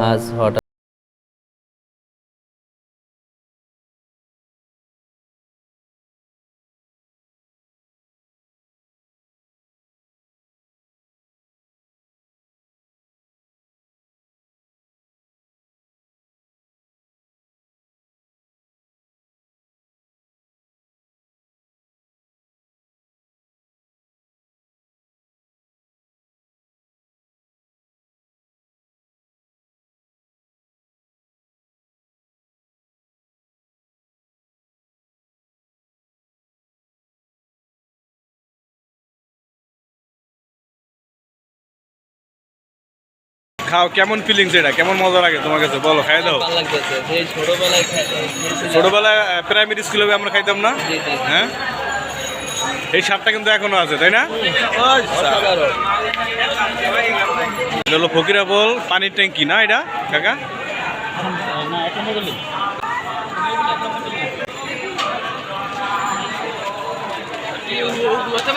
আজ হঠাৎ খাও কেমন ফিলিংস এটা? কেমন মজা লাগে তোমার কাছে? বলো খাই দাও। ভালো ছোটবেলায় খাই- খেয়েছিলাম। ছোটবেলায় প্রাইমারি স্কুলে আমরা খাইতাম না। হ্যাঁ? এই সারটা কিন্তু এখনও আছে তাই না। এটা হলো ফকিরা বল পানির ট্যাঙ্কি না এটা কাকা?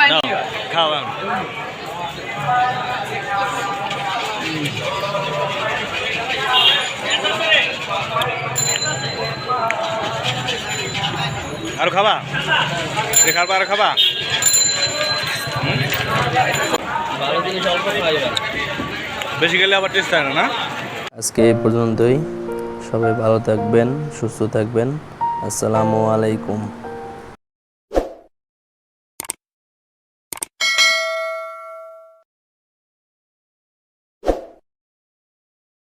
নাও, আরও খাবা? রেখার পর আরও খাবা? বেশি গেলে আবার টেস্ট হয় না আজকে এই পর্যন্তই। সবাই ভালো থাকবেন, সুস্থ থাকবেন। আসসালামু আলাইকুম।